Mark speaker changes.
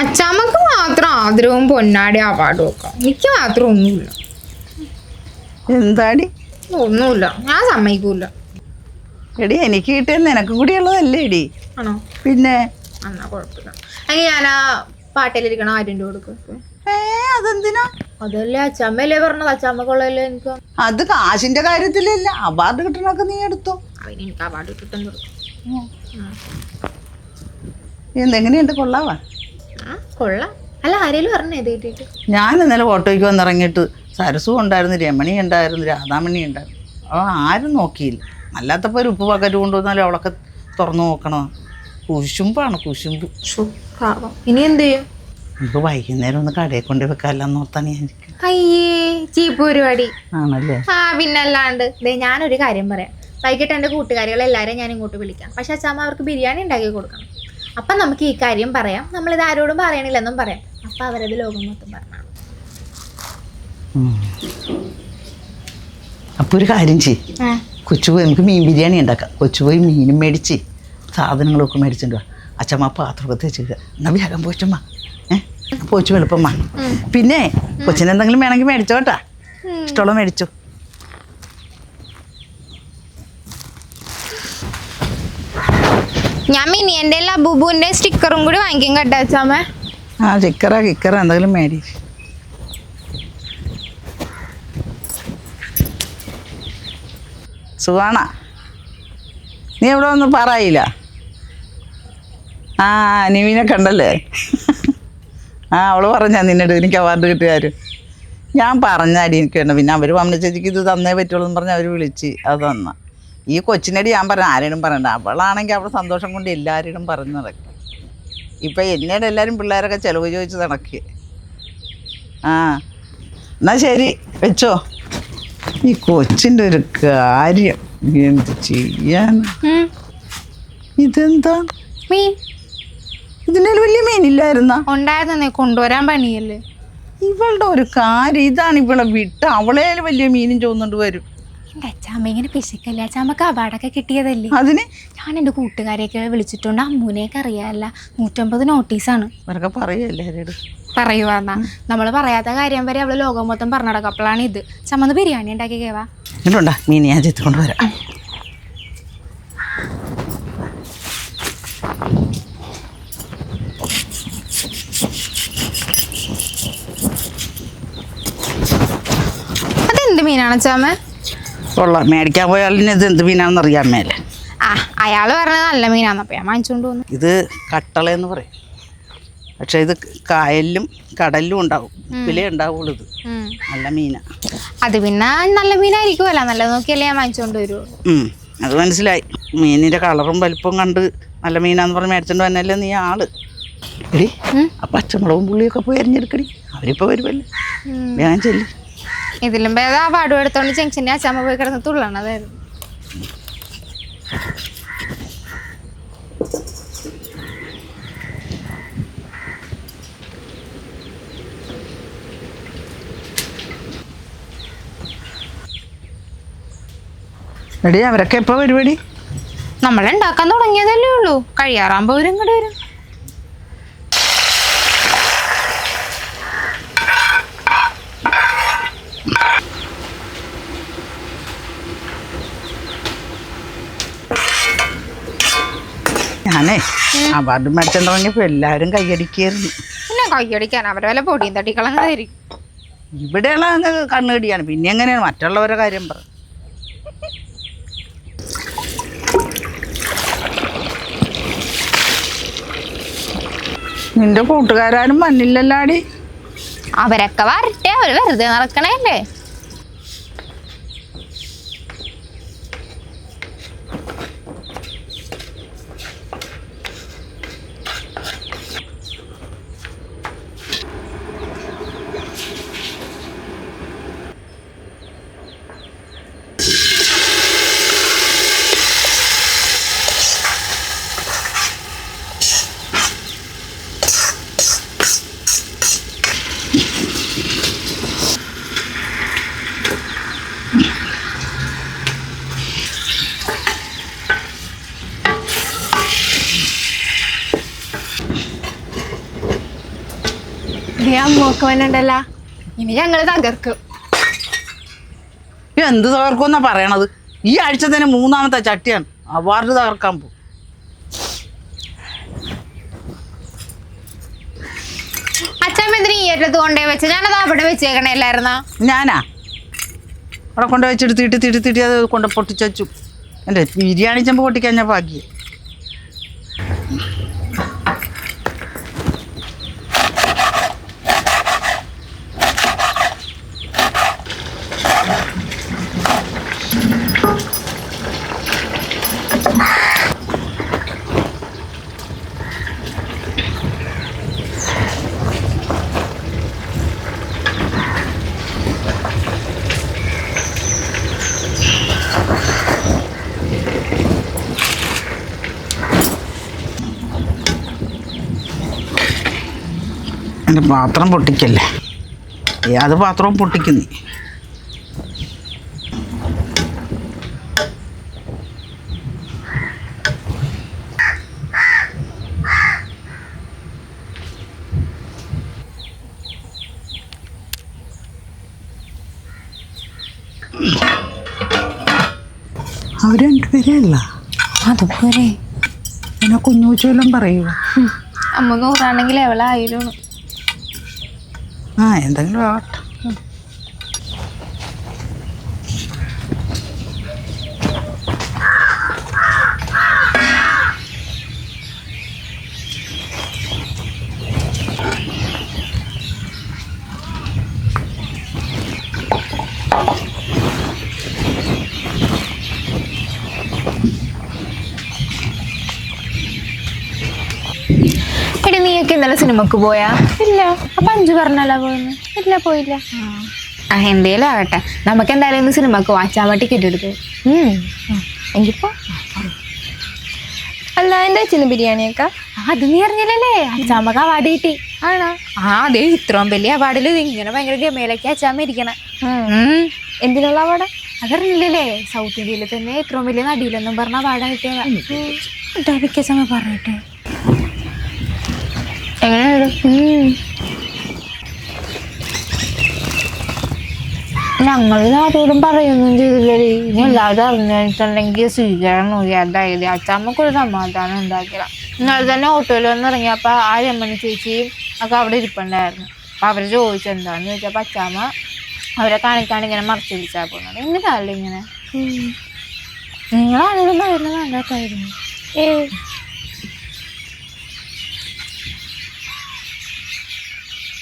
Speaker 1: അച്ചാമ്മക്ക് മാത്രം ആദരവും പൊന്നാടി അവാർഡും ഒക്കെ. എനിക്ക് മാത്രം ഒന്നുമില്ല.
Speaker 2: എന്താടി?
Speaker 1: ഒന്നുമില്ല. ഞാൻ സമ്മതിക്കൂല.
Speaker 2: എടി എനിക്ക് കിട്ടിയത് നിനക്ക് കൂടിയുള്ളതല്ലേ എടി?
Speaker 1: ആണോ?
Speaker 2: പിന്നെ?
Speaker 1: എന്നാ കുഴപ്പമില്ല. അങ്ങനെ ഞാൻ ആ പാട്ടിലിരിക്കണം ആര്യന്റെ കൊടുക്കും
Speaker 2: ഏ അതെന്തിനാ?
Speaker 1: അതല്ലേ അച്ചമ്മയല്ലേ പറഞ്ഞത്? അച്ചാമ്മക്കുള്ളതല്ലേ എനിക്ക്.
Speaker 2: അത് കാശിന്റെ കാര്യത്തിലല്ല. അവാർഡ് കിട്ടണൊക്കെ നീ എടുത്തോ.
Speaker 1: അതിന് എനിക്ക് അവാർഡ് കിട്ടുന്നു
Speaker 2: എന്തെങ്ങനെയുണ്ട്? കൊള്ളാവാ?
Speaker 1: ആ കൊള്ളാം. അല്ല ആരേലും പറഞ്ഞേ
Speaker 2: ഞാൻ ഇന്നലെ ഓട്ടോയ്ക്ക് വന്നിറങ്ങിയിട്ട് സരസു ഉണ്ടായിരുന്നു രമണി ഉണ്ടായിരുന്നു രാധാമണി ഉണ്ടായിരുന്നു. അപ്പോൾ ആരും നോക്കിയില്ല. അല്ലാത്തപ്പോൾ ഒരു ഉപ്പ് പക്കറ്റ് കൊണ്ടുവന്നാലും അവളൊക്കെ തുറന്നു നോക്കണോ. കുശുമ്പാണ് കുശുമ്പ്.
Speaker 1: പാവം. ഇനി എന്ത് ചെയ്യും?
Speaker 2: നമുക്ക് വൈകുന്നേരം ഒന്ന് കടയിൽ കൊണ്ട് വെക്കാല്ലോ ഓർത്താണ് ഞാൻ
Speaker 1: അയ്യേ ചീപ്പ് പരിപാടി.
Speaker 2: ആണല്ലേ?
Speaker 1: ആ പിന്നല്ലാണ്ട്. ദേ ഞാനൊരു കാര്യം പറയാം. വൈകിട്ട് എന്റെ കൂട്ടുകാരികളെ എല്ലാവരെയും ഞാൻ ഇങ്ങോട്ട് വിളിക്കാം. പക്ഷെ അച്ഛാമ്മ അവർക്ക് ബിരിയാണി ഉണ്ടാക്കി കൊടുക്കണം. അപ്പം നമുക്ക് ഈ കാര്യം പറയാം. നമ്മളിത് ആരോടും പറയണില്ലെന്നും പറയാം. അപ്പം അവരത് ലോകം മൊത്തം പറഞ്ഞു
Speaker 2: അപ്പോൾ ഒരു കാര്യം ചെയ്യും. കൊച്ചുപോയി നമുക്ക് മീൻ ബിരിയാണി ഉണ്ടാക്കാം. കൊച്ചുപോയി മീനും മേടിച്ച് സാധനങ്ങളൊക്കെ മേടിച്ചിട്ട് വാ. അച്ഛമ്മ പാത്രമൊക്കെ വെച്ചിട്ട് എന്നാ വേഗം പോച്ചമ്മ ഏഹ് പോച്ചു എളുപ്പമ്മ പിന്നെ കൊച്ചിനെന്തെങ്കിലും വേണമെങ്കിൽ മേടിച്ചോട്ടാ. ഇഷ്ടമുള്ള മേടിച്ചോ.
Speaker 1: ഞാൻ മിനിയന്റെ ലബുബുവിന്റെ സ്റ്റിക്കറും കൂടി വാങ്ങിക്കും കേട്ടോ അച്ഛാമ്മ
Speaker 2: ആ സ്റ്റിക്കറാ കിക്കറ എന്തെങ്കിലും മേടി സുഖാണ? നീ എവിടെ ഒന്നും പറയില്ല? ആ നിവിനെ കണ്ടല്ലേ? ആ അവൾ പറഞ്ഞാ നിന്നോട് എനിക്ക് അവാർഡ് കിട്ടിയാരും ഞാൻ പറഞ്ഞാടി എനിക്ക് വേണ്ട. പിന്നെ അവർ വന്ന ചേച്ചിക്ക് ഇത് തന്നേ പറ്റുള്ളൂ എന്ന് പറഞ്ഞ് അവർ വിളിച്ച്. അത് തന്ന. ഈ കൊച്ചിനടി ഞാൻ പറഞ്ഞു ആരോടും പറയണ്ട. അവളാണെങ്കിൽ അവൾ സന്തോഷം കൊണ്ട് എല്ലാവരോടും പറഞ്ഞു നടക്കും. ഇപ്പം എന്നോട് എല്ലാവരും പിള്ളേരൊക്കെ ചിലവ് ചോദിച്ച് നടക്കുക ആ എന്നാ ശരി വെച്ചോ. ഈ കൊച്ചിന്റെ ഒരു കാര്യം എന്ത് ചെയ്യാൻ. ഇതെന്താ?
Speaker 1: മീൻ.
Speaker 2: ഇതിന്റെ വലിയ മീനില്ലായിരുന്ന?
Speaker 1: ഉണ്ടായിരുന്നേ കൊണ്ടുവരാൻ പണിയല്ലേ?
Speaker 2: ഇവളുടെ ഒരു കാര്യം ഇതാണ് ഇവളെ വിട്ട് അവളേലും വലിയ മീനും ചോന്നുകൊണ്ട് വരും.
Speaker 1: എന്റെ അച്ഛാമ്മ ഇങ്ങനെ പിശുക്കല്ലേ? അച്ഛാമ്മക്ക് അവാർഡൊക്കെ കിട്ടിയതല്ലേ?
Speaker 2: അതിന്?
Speaker 1: ഞാൻ എന്റെ കൂട്ടുകാരെയൊക്കെ വിളിച്ചിട്ടുണ്ട്. അമ്മൂനെയൊക്കെ അറിയാല്ല. നൂറ്റമ്പത് നോട്ടീസാണ്
Speaker 2: ഇവരൊക്കെ പറയല്ലേ ആരോട്
Speaker 1: പറയുവാന്നാ നമ്മൾ പറയാത്ത കാര്യം വരെ അവൾ ലോകം മൊത്തം പറഞ്ഞു നടക്കപ്പോഴാണ് ഇത് ചമ്മന്ന് ബിരിയാണി ഉണ്ടാക്കി കേവാ.
Speaker 2: എന്നിട്ടുണ്ടാ മീൻ ഞാൻ ചെത്തുകൊണ്ട് വരാം.
Speaker 1: അതെന്ത് മീനാണ് അച്ഛാമ്മ
Speaker 2: കൊള്ളാം മേടിക്കാൻ പോയാലിന് ഇത് എന്ത് മീനാണെന്ന് അറിയാൻ മേലെ.
Speaker 1: ആ അയാൾ പറഞ്ഞത് നല്ല മീനാന്നപ്പോ ഞാൻ വാങ്ങിച്ചോണ്ട് വന്നു.
Speaker 2: ഇത് കട്ടളയെന്ന് പറയും. പക്ഷെ ഇത് കായലിലും കടലിലും ഉണ്ടാവും. ഉപ്പിലേ ഉണ്ടാവുള്ളൂ ഇത്. നല്ല മീനാ.
Speaker 1: അത് പിന്നെ നല്ല മീനായിരിക്കുമല്ലോ നല്ല നോക്കിയല്ലേ ഞാൻ വാങ്ങിച്ചോണ്ട് വരുള്ളൂ.
Speaker 2: അത് മനസ്സിലായി. മീനിന്റെ കളറും വലിപ്പവും കണ്ട് നല്ല മീനാന്ന് പറഞ്ഞ് മേടിച്ചോണ്ട് വന്നല്ലേ നീ ആൾ. എടി. ആ പച്ചമുളകും പുള്ളിയൊക്കെ പോയി അരിഞ്ഞെടുക്കടി. അവരിപ്പോ വരുമല്ലേ ഞാൻ ചെല്ലി.
Speaker 1: ഇതിലും ഭേദം ആ പാടും എടുത്തോണ്ട് ജംഗ്ഷനെ അച്ഛമ്മ പോയി കിടന്ന് തുള്ളണതായിരുന്നു
Speaker 2: എടി അവരൊക്കെ എപ്പോ പരിപാടി
Speaker 1: നമ്മൾ ഉണ്ടാക്കാൻ തുടങ്ങിയതല്ലേ ഉള്ളൂ. കഴിയാറാകുമ്പോ വരും ഇങ്ങോട്ട് വരും.
Speaker 2: ഞാനേ അവാർഡ് മേടിച്ചിട്ടുണ്ടെങ്കിൽ എല്ലാരും കൈയടിക്കായിരുന്നു.
Speaker 1: പിന്നെ കൈയടിക്കാൻ. അവരെ വല്ല പൊടിയും തട്ടിക്കളങ്ങാതിരിക്കും
Speaker 2: ഇവിടെയുള്ള കണ്ണുകടിയാണ് പിന്നെ എങ്ങനെയാണ് മറ്റുള്ളവരെ കാര്യം പറ. നിന്റെ കൂട്ടുകാരും മണ്ണില്ലല്ലാടി
Speaker 1: അവരൊക്കെ വരട്ടെ. അവർ വെറുതെ നടക്കണല്ലേ നോക്കുവാനുണ്ടല്ല ഇനി ഞങ്ങൾ തകർക്കും.
Speaker 2: എന്ത് തകർക്കും പറയണത്? ഈ ആഴ്ച തന്നെ മൂന്നാമത്തെ ചട്ടിയാണ്. അവാർഡ് തകർക്കാൻ പോകും.
Speaker 1: അറ്റത്ത് കൊണ്ടേ വെച്ച. ഞാനത് അവിടെ വെച്ചേക്കണേ അല്ലായിരുന്നാ?
Speaker 2: ഞാനാ? അവിടെ കൊണ്ട് വെച്ചിട്ട് തീട്ടി തീട്ടി തീട്ടി അത് കൊണ്ട് പൊട്ടിച്ചു എന്റെ ബിരിയാണി ചെമ്പ് ഞാൻ എന്റെ പാത്രം പൊട്ടിക്കല്ലേ? ഏത് പാത്രവും പൊട്ടിക്കുന്നു അവർ രണ്ടുപേരെയല്ല
Speaker 1: അതുപോലെ.
Speaker 2: പിന്നെ കുഞ്ഞൂച്ചെല്ലാം പറയുക
Speaker 1: അമ്മ നൂറാണെങ്കിൽ എവളായിരുന്നു
Speaker 2: ആ എന്തെങ്കിലും ആവട്ടെ
Speaker 1: എടി നീയൊക്കെ ഇന്നലെ സിനിമക്ക് പോയാ? ഇല്ല. അപ്പൊ അഞ്ചു പറഞ്ഞല്ല പോയെന്ന് ഇല്ല പോയില്ല. ആ എന്തേലും ആകട്ടെ നമുക്ക് എന്തായാലും ഇന്ന് സിനിമക്ക് വാച്ചാൻ വേണ്ടി ടിക്കറ്റ് എടുത്തു
Speaker 3: എങ്കിപ്പോ അല്ല എന്താ വെച്ചിരുന്നു ബിരിയാണിയൊക്കെ?
Speaker 1: അത് നീ അറിഞ്ഞില്ലല്ലേ? അച്ചാമ്മക്ക് അവാർഡ് കിട്ടി.
Speaker 3: ആണോ?
Speaker 1: ആ അതെ ഇത്രയും വലിയ അവാർഡിൽ ഇങ്ങനെ ഭയങ്കര ഗമയിലൊക്കെ അച്ചാമ്മ ഇരിക്കണ.
Speaker 3: എന്തിനുള്ള അവാർഡ്
Speaker 1: അതറിഞ്ഞില്ലല്ലേ? സൗത്ത് ഇന്ത്യയിൽ തന്നെ ഇത്രയും വലിയ നടിയിലെന്നും പറഞ്ഞ അവാർഡ് കിട്ടിയതാ. അച്ഛമ്മ പറയട്ടെ. എങ്ങനെയുണ്ട് ഞങ്ങൾ ആരോടും പറയൊന്നും ചെയ്തില്ലടി. ഇനി എല്ലാവരും അറിഞ്ഞിട്ടുണ്ടെങ്കിൽ സ്വീകരണം അതായത് അച്ഛമ്മക്കൊരു സമാധാനം ഉണ്ടാക്കില്ല ഇന്നലെ തന്നെ ഓട്ടോയിൽ വന്ന് ഇറങ്ങിയപ്പോൾ ആ രമണി ചേച്ചിയും ഒക്കെ അവിടെ ഇരിപ്പുണ്ടായിരുന്നു. അപ്പം അവർ ചോദിച്ചെന്താന്ന് ചോദിച്ചപ്പോൾ അച്ഛമ്മ അവരെ കാണിക്കാണ്ട് ഇങ്ങനെ മറച്ചു പിടിച്ചാൽ പോകുന്നത് എന്തിനാല്ലേ ഇങ്ങനെ? നിങ്ങൾ ആരോടും പറയുന്നത് നല്ലതായിരുന്നു
Speaker 3: ഏ.